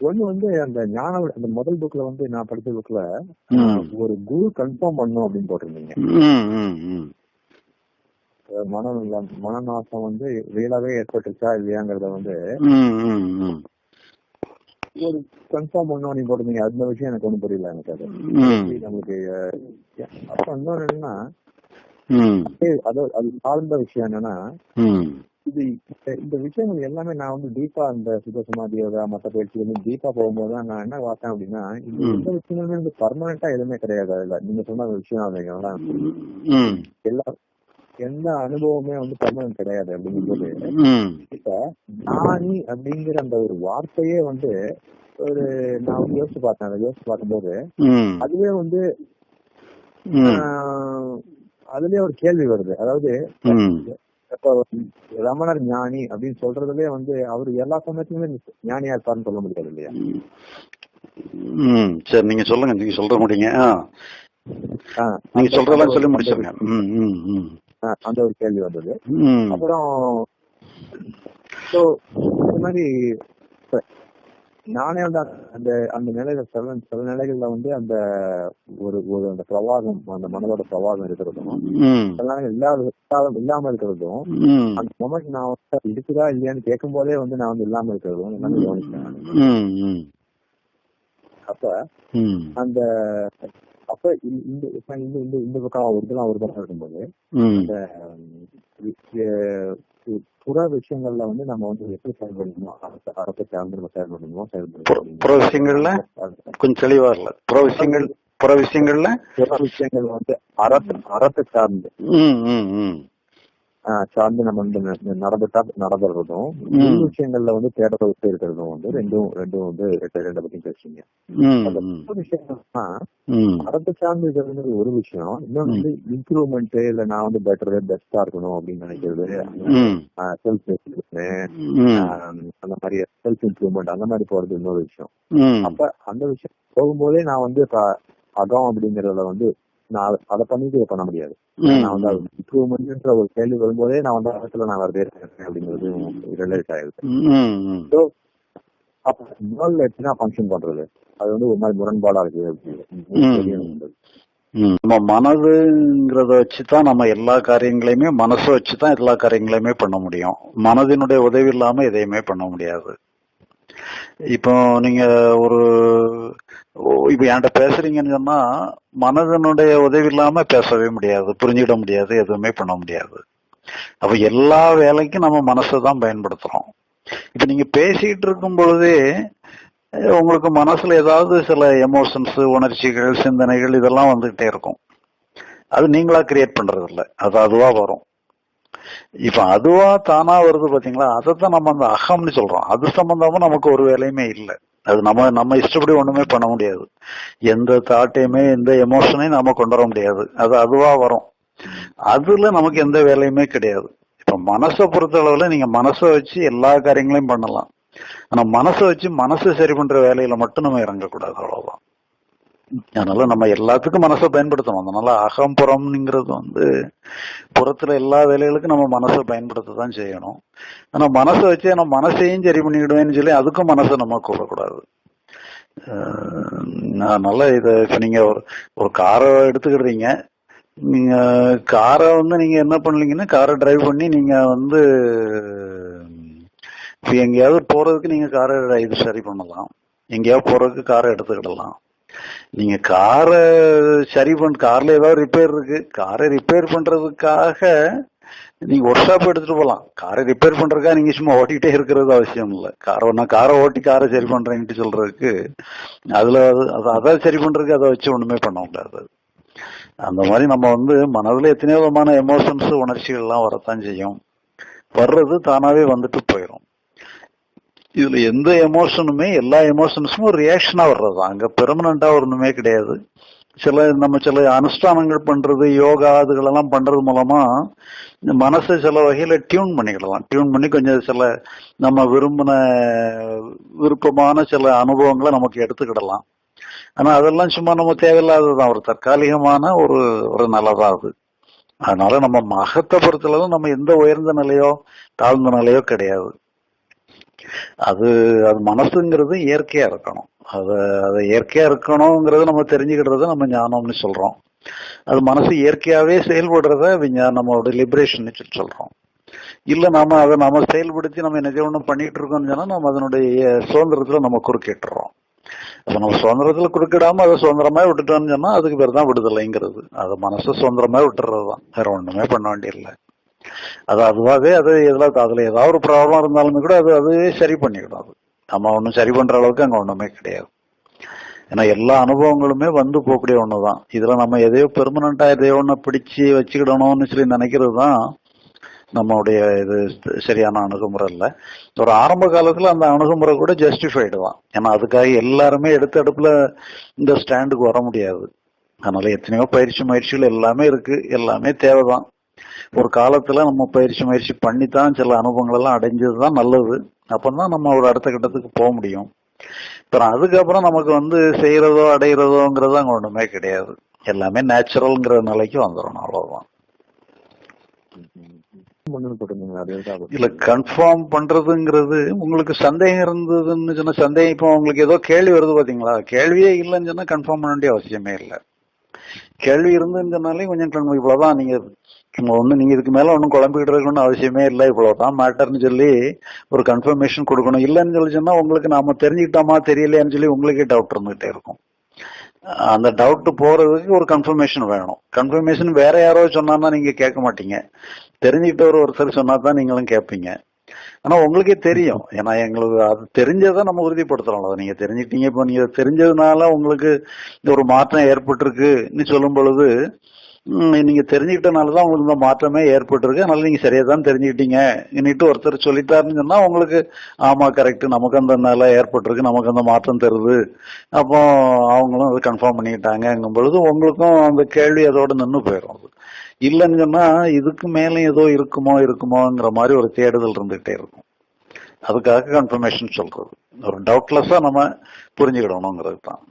ஒண்ணு வந்து அந்த ஞான அந்த முதல் புக்ல வந்து நான் படிச்ச புக்ல. ஒரு குரு கன்ஃபார்ம் பண்ணும் அப்படின்னு போட்டிருந்தீங்க மனம் இல்ல- மனநாசம் வந்து ரியலாவே ஏற்பட்டுச்சா இல்லையாங்கிறத வந்து. ஒரு கன்ஃபார்ம் பண்ணும் அப்படின்னு போட்டிருந்தீங்க அந்த விஷயம் எனக்கு ஒண்ணும் புரியல எனக்கு அது அஹ், அப்ப இன்னொன்னு என்னன்னா அது- அது சார்ந்த விஷயம் என்னன்னா. இது இந்த- விஷயங்கள் எல்லாமே நான் வந்து டீப்பா அந்த சுத சமாதி யோகா மத்த பயிற்சி வந்து டீப்பா போகும்போது தான் நான் என்ன பார்த்தேன் அப்படின்னா இந்த. எந்த விஷயங்களுமே வந்து பர்மனண்டா எதுவுமே கிடையாது அதுல. நீங்க சொன்ன ஒரு விஷயம் ம், எல்லா எந்த அனுபவமே வந்து பர்மனன்ட் கிடையாது அப்படிங்கும்போது ம். இப்ப ஞானி அப்படிங்கிற அந்த ஒரு வார்த்தையே வந்து ஒரு நான் வந்து யோசிச்சு பார்த்தேன். அதை யோசிச்சு பார்க்கும்போது அதுவே வந்து அதுலயே ஒரு கேள்வி வருது. அதாவது ரமணர் ஞானி அப்படின்னு சொல்றதுலயே வந்து அவர் எல்லா சமயத்துலயுமே ஞானியா இருப்பாருன்னு சொல்ல முடியாது இல்லையா. சரி நீங்க சொல்லுங்க நீங்க சொல்ற முடியுங்க. நீங்க சொல்றதெல்லாம் சொல்லி முடிச்சிருங்க. அந்த ஒரு கேள்வி வந்தது. அப்புறம் இந்த மாதிரி நானே வந்து அந்த அந்த நிலையில சில சில நிலைகள்ல வந்து அந்த ஒரு ஒரு அந்த பிரவாகம் அந்த மனதோட பிரவாகம் இருக்கிறதும். சில நேரங்கள் இல்லாத இல்லாம இருக்கிறதும். அந்த மொமெண்ட் நான் வந்து இருக்குதா இல்லையான்னு கேட்கும் போதே வந்து நான் வந்து இல்லாம இருக்கிறதும் எல்லாமே கவனிச்சேன். அப்ப. அந்த அப்ப இந்த- இந்த இந்த இந்த பக்கம் ஒரு இதெல்லாம் ஒரு பக்கம் இருக்கும்போது ம். புற விஷயங்கள்ல வந்து நம்ம வந்து எப்படி செயல்படணுமோ அறத்தை அறத்தை சார்ந்து நம்ம செயல்படணுமோ புற- புற விஷயங்கள்ல? செயல்படணும் கொஞ்சம் தெளிவா இல்ல புற விஷயங்கள் புற விஷயங்கள்ல புற விஷயங்கள் வந்து அறத்தை அறத்தை சார்ந்து சார்ந்து நம்ம வந்து ந- நடந்துட்டா நடந்துறதும் ம். உள் விஷயங்கள்ல வந்து தேடலை விட்டு இருக்கிறதும் வந்து ரெண்டும் ரெண்டும் வந்து ரெண்டு பத்தி பேசுறீங்க அந்த. புற விஷயங்கள்னா ம். அறத்தை சார்ந்து இருக்கிறது ஒரு விஷயம் இன்னொன்று வந்து இம்ப்ரூவ்மெண்ட் இல்ல நான் வந்து பெட்டர் பெஸ்டா இருக்கணும் அப்படின்னு நினைக்கிறது. செல்ஃப். அந்த மாதிரி செல்ஃப் இம்ப்ரூவ்மெண்ட் அந்த மாதிரி போறது இன்னொரு விஷயம். அப்ப அந்த விஷயம் போகும்போதே நான் வந்து அகம் அப்படிங்கறதுல வந்து நான் அதை பண்ணிட்டு பண்ண முடியாது நான் வந்து இம்ப்ரூவ்மெண்ட்ன்ற ஒரு கேள்வி வரும்போதே நான் வந்து அகத்துல நான் வரதே இருக்கேன் அப்படிங்கிறது ரிலேட். ஸோ அப்ப முதல்ல எப்படின்னா ஃபங்க்ஷன் பண்றது அது வந்து ஒரு மாதிரி முரண்பாடா இருக்கு. அப்படின்னு. நம்ம மனதுங்கிறத வச்சுதான் நம்ம எல்லா காரியங்களையுமே மனசை வச்சுதான் எல்லா காரியங்களையுமே பண்ண முடியும் மனதினுடைய உதவி இல்லாம எதையுமே பண்ண முடியாது இப்போ நீங்க ஒரு இப்ப என்கிட்ட பேசுறீங்கன்னு சொன்னா மனதினுடைய உதவி இல்லாம பேசவே முடியாது புரிஞ்சுக்கிட முடியாது எதுவுமே பண்ண முடியாது. அப்ப எல்லா வேலைக்கும் நம்ம மனசை தான் பயன்படுத்துறோம். இப்ப நீங்க பேசிட்டு இருக்கும் பொழுதே உங்களுக்கு மனசுல ஏதாவது சில எமோஷன்ஸ் உணர்ச்சிகள் சிந்தனைகள் இதெல்லாம் வந்துகிட்டே இருக்கும். அது நீங்களா கிரியேட் பண்றது இல்ல அது அதுவா வரும். இப்ப அதுவா தானா வருது பாத்தீங்களா? அதைத்தான் நம்ம அந்த அகம்னு சொல்றோம். அது சம்பந்தமா நமக்கு ஒரு வேலையுமே இல்லை. அது நம்ம நம்ம இஷ்டப்படி ஒண்ணுமே பண்ண முடியாது. எந்த தாட்டையுமே எந்த எமோஷனையும் நாம கொண்டு வர முடியாது. அது அதுவா வரும். அதுல நமக்கு எந்த வேலையுமே கிடையாது. இப்ப மனசை பொறுத்த அளவுல நீங்க மனசை வச்சு எல்லா காரியங்களையும் பண்ணலாம். ஆனா மனசை வச்சு மனசை சரி பண்ற வேலையில மட்டும் நம்ம இறங்கக்கூடாது அவ்வளவுதான். அதனால நம்ம எல்லாத்துக்கும் மனசை பயன்படுத்தணும். அதனால அகம்புறம்ங்கிறது வந்து புறத்துல எல்லா வேலைகளுக்கும் நம்ம மனசை பயன்படுத்த தான் செய்யணும். ஆனா மனசை வச்சு நம்ம மனசையும் சரி பண்ணிக்கிடுவேன்னு சொல்லி அதுக்கும் மனசை நம்ம கூடக்கூடாது அதனால இத இப்ப நீங்க ஒரு ஒரு காரை எடுத்துக்கிடுறீங்க. நீங்க காரை வந்து நீங்க என்ன பண்ணலீங்கன்னா காரை டிரைவ் பண்ணி நீங்க வந்து எங்கேயாவது போறதுக்கு நீங்க காரை இது சரி பண்ணலாம். எங்கேயாவது போறதுக்கு காரை எடுத்துக்கிடலாம். நீங்க காரை சரி பண்ண கார்ல ஏதாவது ரிப்பேர் இருக்கு. காரை ரிப்பேர் பண்றதுக்காக நீங்க ஒர்க் ஷாப் எடுத்துட்டு போகலாம் காரை ரிப்பேர் பண்றதுக்காக நீங்க சும்மா ஓட்டிகிட்டே இருக்கிறது அவசியம் இல்லை. காரை ஒன்னா காரை ஓட்டி காரை சரி பண்றேன்ட்டு சொல்றதுக்கு அதுல அது- அதை சரி பண்றதுக்கு அதை வச்சு ஒண்ணுமே பண்ண முடியாது. அந்த மாதிரி நம்ம வந்து மனதுல எத்தனையோ விதமான எமோஷன்ஸ் உணர்ச்சிகள் எல்லாம் வரத்தான் செய்யும். வர்றது தானாவே வந்துட்டு போயிடும் இதுல எந்த எமோஷனுமே எல்லா எமோஷன்ஸும் ஒரு ரியாக்ஷனா வர்றது அங்க பெர்மனண்டா ஒண்ணுமே கிடையாது. சில நம்ம சில அனுஷ்டானங்கள் பண்றது யோகா அதுகளெல்லாம் பண்றது மூலமா இந்த மனசை சில வகையில டியூன் பண்ணிக்கிடலாம் டியூன் பண்ணி கொஞ்சம் சில நம்ம விரும்பின விருப்பமான சில அனுபவங்களை நமக்கு எடுத்துக்கிடலாம். ஆனா அதெல்லாம் சும்மா நம்ம தேவையில்லாததுதான் ஒரு தற்காலிகமான ஒரு ஒரு நல்லதான் அது. அதனால நம்ம மகத்தை பொறுத்தளவு நம்ம எந்த உயர்ந்த நிலையோ தாழ்ந்த நிலையோ கிடையாது. அது அது மனசுங்கிறது இயற்கையா இருக்கணும். அது அது இயற்கையா இருக்கணுங்கிறத நம்ம தெரிஞ்சுக்கிட்டத நம்ம ஞானம்னு சொல்றோம். அது மனசு இயற்கையாவே செயல்படுறத விஞ்ஞானம் நம்மளோட லிபரேஷன் சொல்றோம். இல்ல நாம அதை நாம செயல்படுத்தி நம்ம என்ன ஒண்ணு பண்ணிட்டு இருக்கோம்னு சொன்னா நம்ம அதனுடைய சுதந்திரத்துல நம்ம குறுக்கிட்டுறோம். அப்ப நம்ம சுதந்திரத்துல குறுக்கிடாம அதை சுதந்திரமா விட்டுட்டோம்னு சொன்னா அதுக்கு பேர் தான் விடுதலைங்கிறது. அது மனசு சுதந்திரமா விட்டுறதுதான். வேற ஒண்ணுமே பண்ண வேண்டியதில்லை. அது அதுவாகவே அது எதாவது அதுல ஏதாவது ஒரு ப்ராப்ளம் இருந்தாலுமே கூட அது அதுவே சரி பண்ணிடும் அது. நம்ம ஒன்றும் சரி பண்ற அளவுக்கு அங்க ஒண்ணுமே கிடையாது. ஏன்னா எல்லா அனுபவங்களுமே வந்து போகக்கூடிய ஒண்ணுதான். இதுல நம்ம எதையோ பெர்மனண்ட்டாக எதையோ ஒன்று பிடிச்சு வச்சுக்கிடணும்னு சொல்லி நினைக்கிறது தான் நம்மளுடைய இது சரியான அணுகுமுறை இல்லை. ஒரு ஆரம்ப காலத்துல அந்த அணுகுமுறை கூட ஜஸ்டிஃபைடு தான். ஏன்னா அதுக்காக எல்லாருமே எடுத்த அடுப்புல இந்த ஸ்டாண்டுக்கு வர முடியாது. அதனால எத்தனையோ பயிற்சி முயற்சிகள் எல்லாமே இருக்கு. எல்லாமே தேவைதான். ஒரு காலத்துல நம்ம பயிற்சி முயற்சி பண்ணித்தான் சில அனுபவங்கள் எல்லாம் அடைஞ்சதுதான் நல்லது. அப்பதான் நம்ம ஒரு அடுத்த கட்டத்துக்கு போக முடியும். அப்புறம் அதுக்கப்புறம் நமக்கு வந்து செய்யறதோ அடையிறதோங்கிறது அங்க ஒண்ணுமே கிடையாது. எல்லாமே நேச்சுரல்ங்கிற நிலைக்கு வந்துடணும் அவ்வளவுதான். இல்ல கன்ஃபார்ம் பண்றதுங்கிறது உங்களுக்கு சந்தேகம் இருந்ததுன்னு சொன்னா சந்தேகம் இப்போ உங்களுக்கு ஏதோ கேள்வி வருது பாத்தீங்களா? கேள்வியே இல்லைன்னு சொன்னா கன்ஃபார்ம் பண்ண வேண்டிய அவசியமே இல்லை. கேள்வி இருந்துன்னு சொன்னாலே கொஞ்சம் இவ்வளவுதான். நீங்க ஒண்ணு நீங்க இதுக்கு மேல ஒன்றும் குழம்பிக்கிட்டு இருக்கணும்னு அவசியமே இல்லை. இவ்வளவுதான் மேட்டர்னு சொல்லி ஒரு கன்ஃபர்மேஷன் கொடுக்கணும். இல்லைன்னு சொல்லி சொன்னா உங்களுக்கு நாம தெரிஞ்சுக்கிட்டோமா தெரியலையான்னு சொல்லி உங்களுக்கே டவுட் இருந்துகிட்டே இருக்கும். அந்த டவுட் போறதுக்கு ஒரு கன்ஃபர்மேஷன் வேணும். கன்ஃபர்மேஷன் வேற யாரோ சொன்னா நீங்க கேட்க மாட்டீங்க. தெரிஞ்சுக்கிட்டவர் ஒருத்தர் சொன்னால் தான் நீங்களும் கேட்பீங்க. ஆனா உங்களுக்கே தெரியும். ஏன்னா எங்களுக்கு அது தெரிஞ்சதை நம்ம உறுதிப்படுத்துறோம்ல நீங்க தெரிஞ்சுக்கிட்டீங்க இப்போ நீங்க தெரிஞ்சதுனால உங்களுக்கு ஒரு மாற்றம் ஏற்பட்டிருக்குன்னு சொல்லும் பொழுது நீங்க தெரிஞ்சுக்கிட்டனாலதான் உங்களுக்கு இந்த மாற்றமே ஏற்பட்டிருக்கு. அதனால நீங்க சரியா தான் தெரிஞ்சுக்கிட்டீங்க. இன்னிட்டு ஒருத்தர் சொல்லிட்டாருன்னு சொன்னா உங்களுக்கு ஆமா கரெக்ட் நமக்கு அந்த நிலை ஏற்பட்டிருக்கு. நமக்கு அந்த மாற்றம் தருது. அப்போ அவங்களும் அதை கன்ஃபார்ம் பண்ணிக்கிட்டாங்கங்கும் பொழுது உங்களுக்கும் அந்த கேள்வி அதோட நின்று போயிடும் அது இல்லைன்னு சொன்னா இதுக்கு மேல ஏதோ இருக்குமோ இருக்குமோங்கிற மாதிரி ஒரு தேடுதல் இருந்துகிட்டே இருக்கும். அதுக்காக கன்ஃபர்மேஷன் சொல்றது. ஒரு டவுட்லெஸ்ஸா நம்ம புரிஞ்சுக்கிடணுங்கிறது தான்.